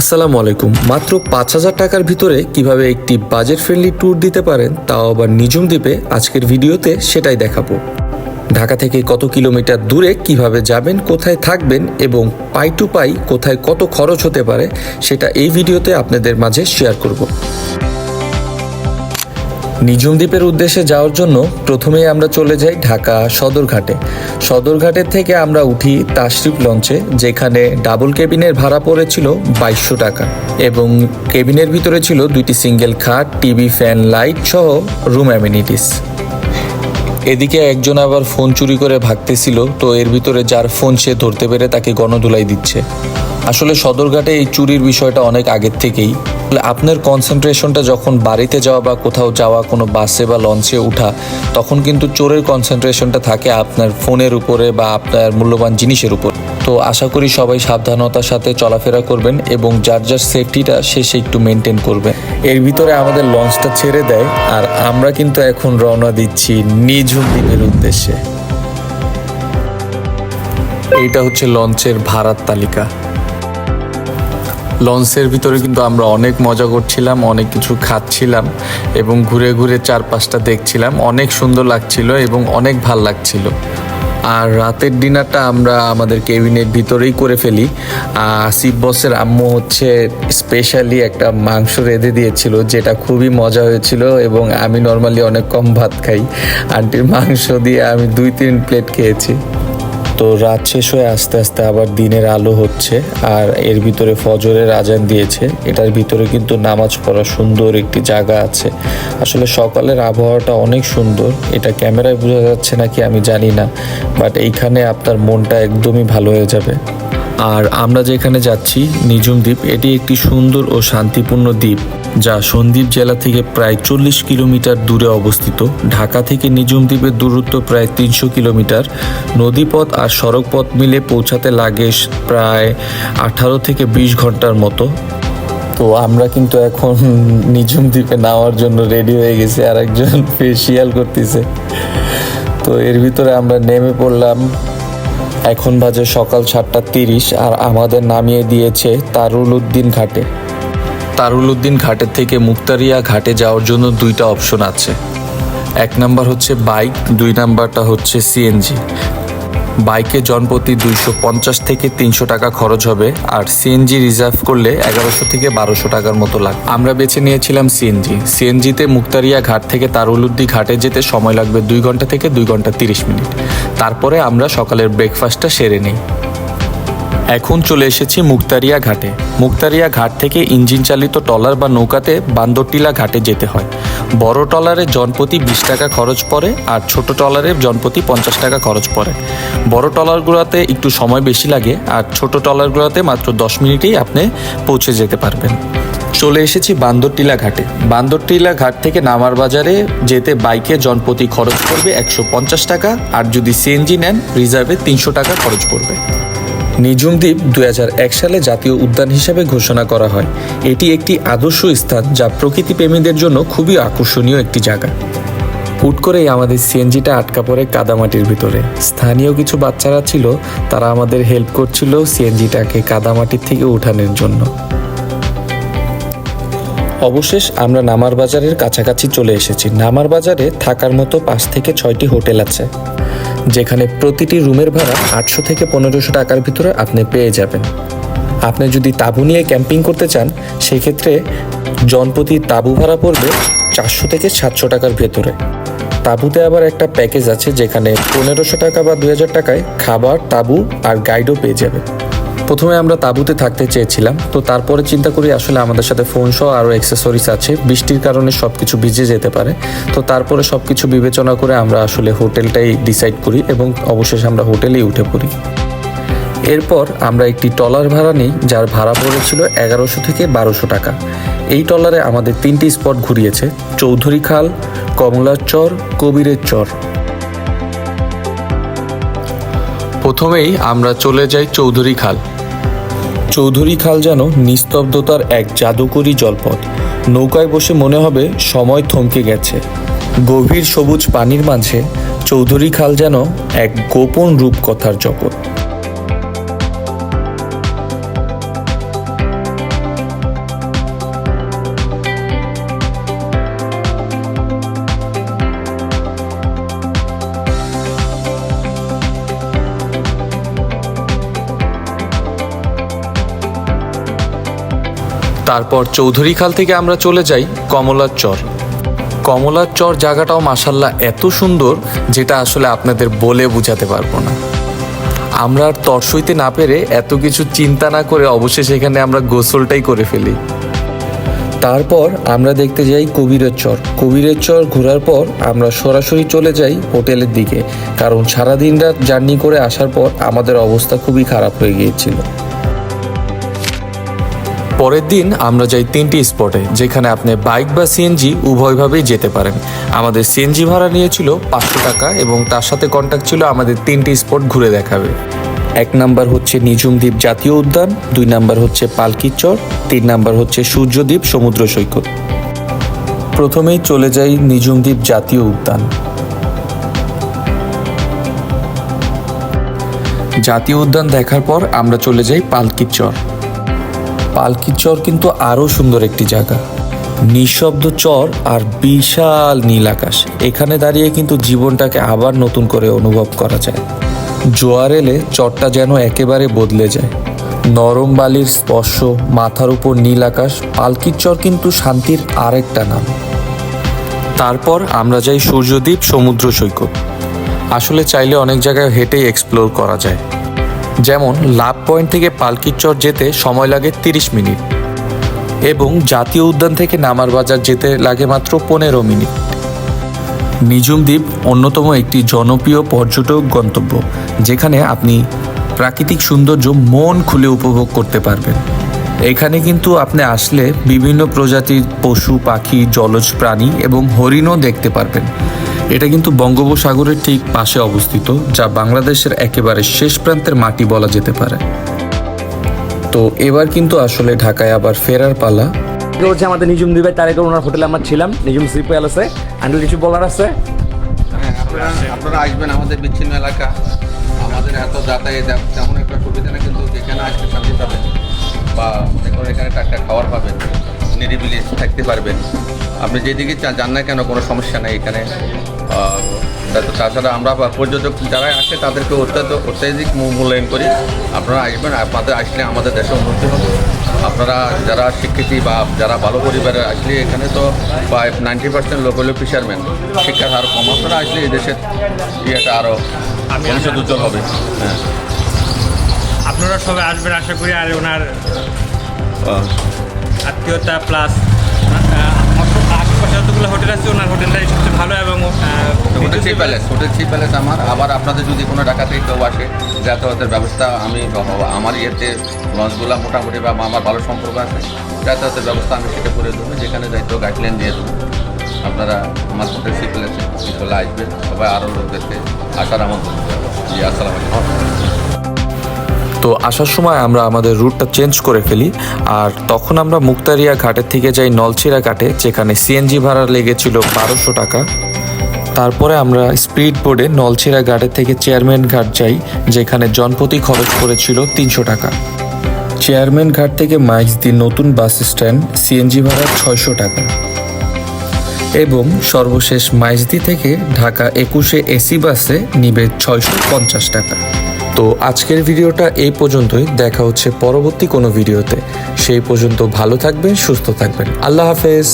আসসালামু আলাইকুম। মাত্র পাঁচ হাজার টাকার ভিতরে কীভাবে একটি বাজেট ফ্রেন্ডলি ট্যুর দিতে পারেন, তাও আবার নিজুম দ্বীপে আজকের ভিডিওতে সেটাই দেখাবো। ঢাকা থেকে কত কিলোমিটার দূরে কীভাবে যাবেন, কোথায় থাকবেন এবং পাই টু পাই কোথায় কত খরচ হতে পারে, সেটা এই ভিডিওতে আপনাদের মাঝে শেয়ার করব। নিজুম দ্বীপের উদ্দেশ্যে যাওয়ার জন্য প্রথমেই আমরা চলে যাই ঢাকা সদরঘাটে। সদরঘাটের থেকে আমরা উঠি তাশরিফ লঞ্চে, যেখানে ডাবল কেবিনের ভাড়া পড়েছিল বাইশশো টাকা এবং কেবিনের ভিতরে ছিল দুইটি সিঙ্গেল খাট, টিভি, ফ্যান, লাইট সহ রুম অ্যামিনিটিস। এদিকে একজন আবার ফোন চুরি করে ভাগতেছিল, তো এর ভিতরে যার ফোন সে ধরতে পেরে তাকে গণধুলাই দিচ্ছে। আসলে সদরঘাটে এই চুরির বিষয়টা অনেক আগের থেকেই। আপনার কনসেন্ট্রেশনটা যখন বাড়িতে যাওয়া বা কোথাও যাওয়া, কোনো বাসে বা লঞ্চে ওঠা, তখন কিন্তু চোরের কনসেন্ট্রেশনটা থাকে আপনার ফোনের উপরে বা আপনার মূল্যবান জিনিসের উপর। তো আশা করি সবাই সাবধানতার সাথে চলাফেরা করবেন এবং যার যার সেফটিটা শেষে একটু মেনটেন করবেন এর ভিতরে আমাদের লঞ্চটা ছেড়ে দেয় আর আমরা কিন্তু এখন রওনা দিচ্ছি নিঝুম দ্বীপের উদ্দেশ্যে। এইটা হচ্ছে লঞ্চের ভাড়ার তালিকা। লঞ্চের ভিতরে কিন্তু আমরা অনেক মজা করছিলাম, অনেক কিছু খাচ্ছিলাম এবং ঘুরে ঘুরে চারপাশটা দেখছিলাম। অনেক সুন্দর লাগছিল এবং অনেক ভালো লাগছিল। আর রাতের ডিনারটা আমরা আমাদের কেবিনের ভিতরেই করে ফেলি। আসিফ বসের আম্মু হচ্ছে স্পেশালি একটা মাংস রেঁধে দিয়েছিল, যেটা খুবই মজা হয়েছিল এবং আমি নর্মালি অনেক কম ভাত খাই। আন্টির মাংস দিয়ে আমি দুই তিন প্লেট খেয়েছি। তো রাত শেষ হয়ে আস্তে আস্তে আবার দিনের আলো হচ্ছে, আর এর ভিতরে ফজরের আজান দিয়েছে। এটার ভিতরে কিন্তু নামাজ পড়া সুন্দর একটি জায়গা আছে। আসলে সকালের আবহাওয়াটা অনেক সুন্দর। এটা ক্যামেরায় বোঝা যাচ্ছে নাকি আমি জানি না, বাট এইখানে আপনার মনটা একদমই ভালো হয়ে যাবে। আর আমরা যেখানে যাচ্ছি নিজুম দ্বীপ, এটি একটি সুন্দর ও শান্তিপূর্ণ দ্বীপ। যা সন্দ্বীপ জেলা থেকে প্রায় চল্লিশ কিলোমিটার দূরে অবস্থিত। ঢাকা থেকে নিজুম দ্বীপের দূরত্ব প্রায় তিনশো কিলোমিটার। নদীপথ আর সড়ক পথ মিলে পৌঁছাতে লাগে প্রায় আঠারো থেকে বিশ ঘণ্টার মতো। তো আমরা কিন্তু এখন নিজুম দ্বীপে নামার জন্য রেডি হয়ে গেছি আর একজন ফেসিয়াল করতেছে। তো এর ভিতরে আমরা নেমে পড়লাম। এখন বাজে সকাল সাতটা তিরিশ আর আমাদের নামিয়ে দিয়েছে তারুল উদ্দিন ঘাটে। তারুল উদ্দিন ঘাটের থেকে মুক্তারিয়া ঘাটে যাওয়ার জন্য দুইটা অপশন আছে। এক নাম্বার হচ্ছে বাইক, দুই নাম্বারটা হচ্ছে সিএনজি বাইকে জনপ্রতি দুইশো পঞ্চাশ থেকে তিনশো টাকা খরচ হবে, আর সিএনজি রিজার্ভ করলে এগারোশো থেকে বারোশো টাকার মতো লাগবে। আমরা বেছে নিয়েছিলাম সিএনজি সিএনজিতে মুক্তারিয়া ঘাট থেকে তারুলুদ্দি ঘাটে যেতে সময় লাগবে দুই ঘণ্টা থেকে দুই ঘণ্টা তিরিশ মিনিট। তারপরে আমরা সকালের ব্রেকফাস্টটা সেরে নিই। এখন চলে এসেছি মুক্তারিয়া ঘাটে। মুক্তারিয়া ঘাট থেকে ইঞ্জিন চালিত টলার বা নৌকাতে বান্দরটিলা ঘাটে যেতে হয়। বড় টলারে জনপ্রতি বিশ টাকা খরচ পড়ে আর ছোট টলারে জনপ্রতি পঞ্চাশ টাকা খরচ পড়ে। বড় টলারগুলোতে একটু সময় বেশি লাগে আর ছোট টলারগুলোতে মাত্র দশ মিনিটেই আপনি পৌঁছে যেতে পারবেন। চলে এসেছি বান্দরটিলা ঘাটে। বান্দরটিলা ঘাট থেকে নামার বাজারে যেতে বাইকে জনপ্রতি খরচ পড়বে একশো পঞ্চাশ টাকা আর যদি সিএনজি নেন, রিজার্ভে তিনশো টাকা খরচ পড়বে। নিজুম দ্বীপ দুই সালে জাতীয় উদ্যান হিসেবে ঘোষণা করা হয়। এটি একটি আদর্শ স্থান যা প্রকৃতি প্রেমীদের জন্য খুবই আকর্ষণীয় একটি জায়গা। হুট করেই আমাদের সিএনজিটা আটকা পড়ে কাদামাটির ভিতরে। স্থানীয় কিছু বাচ্চারা ছিল, তারা আমাদের হেল্প করছিল সিএনজিটাকে কাদামাটির থেকে উঠানোর জন্য। অবশেষ আমরা নামার বাজারের কাছাকাছি চলে এসেছি। নামার বাজারে থাকার মতো পাঁচ থেকে ছয়টি হোটেল আছে। যেখানে প্রতিটি রুমের ভাড়া আটশো থেকে পনেরোশো টাকার ভিতরে আপনি পেয়ে যাবেন। আপনি যদি তাঁবু নিয়ে ক্যাম্পিং করতে চান, সেক্ষেত্রে জনপ্রতি তাঁবু ভাড়া পড়বে চারশো থেকে সাতশো টাকার ভেতরে। তাঁবুতে আবার একটা প্যাকেজ আছে যেখানে পনেরোশো টাকা বা দু হাজার টাকায় খাবার, তাঁবু আর গাইডও পেয়ে যাবে প্রথমে আমরা তাঁবুতে থাকতে চেয়েছিলাম, তো তারপরে চিন্তা করি আসলে আমাদের সাথে ফোন সহ আরও অ্যাক্সেসরিজ আছে, বৃষ্টির কারণে সব কিছু ভিজে যেতে পারে। তো তারপরে সব কিছু বিবেচনা করে আমরা আসলে হোটেলটাই ডিসাইড করি এবং অবশেষে আমরা হোটেলেই উঠে পড়ি। এরপর আমরা একটি টলার ভাড়া নিই, যার ভাড়া পড়েছিল এগারোশো থেকে বারোশো টাকা। এই টলারে আমাদের তিনটি স্পট ঘুরিয়েছে, চৌধুরী খাল, কমলার চর, কবিরের চর। প্রথমেই আমরা চলে যাই চৌধুরী খাল। চৌধুরী খাল যেন নিস্তব্ধতার এক জাদুকরী জলপথ। নৌকায় বসে মনে হবে সময় থমকে গেছে। গভীর সবুজ পানির মাঝে চৌধুরী খাল যেন এক গোপন রূপকথার জগৎ। তারপর চৌধুরীখাল থেকে আমরা চলে যাই কমলার চর। কমলার চর জায়গাটাও মাসাল্লাহ এত সুন্দর যেটা আসলে আপনাদের বলে বোঝাতে পারব না। আমরা আর তর সইতে না পেরে এত কিছু চিন্তা না করে অবশেষে এখানে আমরা গোসলটাই করে ফেলি। তারপর আমরা দেখতে যাই কবিরের চর। কবিরের চর ঘোরার পর আমরা সরাসরি চলে যাই হোটেলের দিকে। কারণ সারাদিন রাত জার্নি করে আসার পর আমাদের অবস্থা খুবই খারাপ হয়ে গিয়েছিল। পরের দিন আমরা যাই তিনটি স্পটে, যেখানে আপনি বাইক বা সিএনজি উভয়ভাবেই যেতে পারেন। আমাদের সিএনজি ভাড়া নিয়েছিল পাঁচশো টাকা এবং তার সাথে কন্ট্যাক্ট ছিল আমাদের তিনটি স্পট ঘুরে দেখাবে। এক নাম্বার হচ্ছে নিঝুমদ্বীপ জাতীয় উদ্যান, দুই নাম্বার হচ্ছে পালকির চর, তিন নাম্বার হচ্ছে সূর্যদ্বীপ সমুদ্র সৈকত। প্রথমেই চলে যাই নিঝুমদ্বীপ জাতীয় উদ্যান। জাতীয় উদ্যান দেখার পর আমরা চলে যাই পালকির চর পালকির চর কিন্তু আরও সুন্দর একটি জায়গা। নিঃশব্দ চর আর বিশাল নীল আকাশ। এখানে দাঁড়িয়ে কিন্তু জীবনটাকে আবার নতুন করে অনুভব করা যায়। জোয়ার এলে চরটা যেন একেবারে বদলে যায়। নরম বালির স্পর্শ, মাথার উপর নীল আকাশ, পালকির চর কিন্তু শান্তির আরেকটা নাম। তারপর আমরা যাই সূর্যদ্বীপ সমুদ্র সৈকত। আসলে চাইলে অনেক জায়গায় হেঁটেই এক্সপ্লোর করা যায়। যেমন লাভ পয়েন্ট থেকে পালকিচর চর যেতে সময় লাগে তিরিশ মিনিট এবং জাতীয় উদ্যান থেকে নামার বাজার যেতে লাগে মাত্র পনেরো মিনিট। নিঝুম দ্বীপ অন্যতম একটি জনপ্রিয় পর্যটক গন্তব্য, যেখানে আপনি প্রাকৃতিক সৌন্দর্য মন খুলে উপভোগ করতে পারবেন। এখানে কিন্তু আপনি আসলে বিভিন্ন প্রজাতির পশু পাখি জলজ প্রাণী এবং হরিণও দেখতে পারবেন। এটা কিন্তু বঙ্গোপসাগরের ঠিক পাশে অবস্থিত যা বাংলাদেশের একেবারে শেষ প্রান্তের মাটি বলা যেতে পারে। তো এবার কিন্তু আসলে ঢাকায় আবার ফেরার পালা। হচ্ছে আমাদের নিজুম দিবে তার আগে ওনার হোটেলে আমরা ছিলাম নিজুম সিপ আছে আন্ডার কিছু বলার আছে? হ্যাঁ, আপনারা আপনারা আসবেন আমাদের বিচ্ছিন্ন এলাকা। আমাদের এত যাতায়াত তেমন একটা সুবিধা না কিন্তু যেখানে আসতে শান্তি পাবেন। বা মনে করেন এখানে টাটকা খাবার পাবেন নিরিবিলি থাকতে পারবেন। আপনি যেদিকে যান না কেন কোনো সমস্যা নেই এখানে। তাছাড়া আমরা পর্যটক যারা আসে তাদেরকে অত্যন্ত অত্যাধিক মূল্যায়ন করি। আপনারা আসবেন আপনাদের আসলে আমাদের দেশে উন্নতি হবে। আপনারা যারা শিক্ষিত বা যারা ভালো পরিবারে আসলে এখানে তো প্রায় নাইনটি পার্সেন্ট লোক হলো ফিশারম্যান শিক্ষার হার কম। আপনারা আসলে এই দেশের ইয়েটা আরও ভবিষ্যৎ উজ্জ্বল হবে। হ্যাঁ। আপনারা সবাই আসবেন আশা করি আর ওনার আত্মীয়তা প্লাস আশেপাশে যতগুলো হোটেল আছে ওনার হোটেলটাই সবচেয়ে ভালো এবং hotel Sea Palace hotel Palace আমার। আবার আপনাদের যদি কোনো ঢাকা থেকে কেউ আসে যাতায়াতের ব্যবস্থা আমি আমার ইয়েতে লঞ্চগুলো মোটামুটি বা আমার ভালো সম্পর্ক আছে যাতায়াতের ব্যবস্থা আমি সেটা করে দেবো যেখানে যাইতো গাইডলাইন দিয়ে দেবো। আপনারা আমার হোটেল সি প্যালেসে আসবেন সবাই আরও লোকদেরকে আসার আমন্ত্রণ করব। জি আসসালামু আলাইকুম। তো আসার সময় আমরা আমাদের রুটটা চেঞ্জ করে ফেলি। আর তখন আমরা মুক্তারিয়া ঘাটের থেকে যাই নলছিরা ঘাটে, যেখানে সিএনজি ভাড়া লেগেছিল বারোশো টাকা। তারপরে আমরা স্পিড বোর্ডে নলছিরা ঘাটের থেকে চেয়ারম্যান ঘাট যাই, যেখানে জনপ্রতি খরচ করেছিল তিনশো টাকা। চেয়ারম্যান ঘাট থেকে মাইজদি নতুন বাস স্ট্যান্ড সিএনজি ভাড়া ছয়শো টাকা। এবং সর্বশেষ মাইজদি থেকে ঢাকা একুশে এসি বাসে নিবে ছয়শো পঞ্চাশ টাকা। তো আজকের ভিডিওটা এই পর্যন্তই। দেখা হচ্ছে পরবর্তী কোনো ভিডিওতে। সেই পর্যন্ত ভালো থাকবেন, সুস্থ থাকবেন। আল্লাহ হাফেজ।